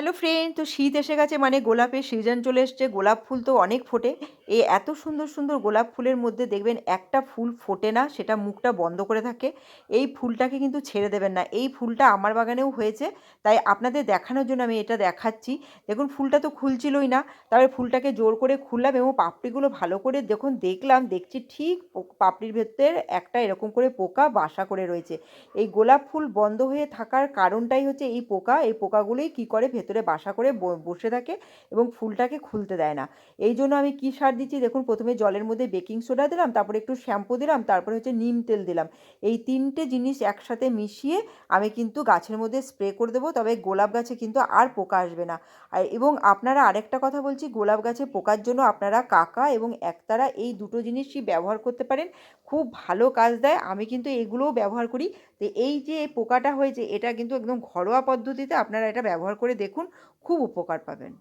Hello friend তো শীত এসে গেছে মানে গোলাপের সিজন চলে এসছে। গোলাপ ফুল তো অনেক ফোটে। এই এত সুন্দর সুন্দর গোলাপ ফুলের মধ্যে দেখবেন একটা ফুল ফোটে না, সেটা মুখটা বন্ধ করে থাকে। এই ফুলটাকে কিন্তু ছেড়ে দেবেন না। এই ফুলটা আমার বাগানেও হয়েছে, তাই আপনাদের দেখানোর জন্য আমি এটা দেখাচ্ছি। দেখুন, ফুলটা তো খুলছিলই না, তারপরে ফুলটাকে জোর করে খুললাম এবং পাপড়িগুলো ভালো করে দেখুন, দেখলাম, দেখছি ঠিক পাপড়ির ভেতরে একটা এরকম করে পোকা বাসা করে রয়েছে। এই গোলাপ ফুল বন্ধ হয়ে থাকার কারণটাই হচ্ছে এই পোকা। এই পোকাগুলোই কী করে ভেতরে বাসা করে বসে থাকে এবং ফুলটাকে খুলতে দেয় না। এই জন্য আমি কী সার দিচ্ছি? দেখুন, প্রথমে জলের মধ্যে বেকিং সোডা দিলাম, তারপরে একটু শ্যাম্পু দিলাম, তারপরে হচ্ছে নিম তেল দিলাম। এই তিনটে জিনিস একসাথে মিশিয়ে আমি কিন্তু গাছের মধ্যে স্প্রে করে দেবো, তবে গোলাপ গাছে কিন্তু আর পোকা আসবে না। এবং আপনারা আরেকটা কথা বলছি, গোলাপ গাছে পোকার জন্য আপনারা কাকা এবং একতারা এই দুটো জিনিসই ব্যবহার করতে পারেন, খুব ভালো কাজ দেয়। আমি কিন্তু এগুলোও ব্যবহার করি। তো এই যে পোকাটা হয়েছে, এটা কিন্তু একদম ঘরোয়া পদ্ধতিতে আপনারা এটা ব্যবহার করে দেখুন খুব উপকার পাবেন।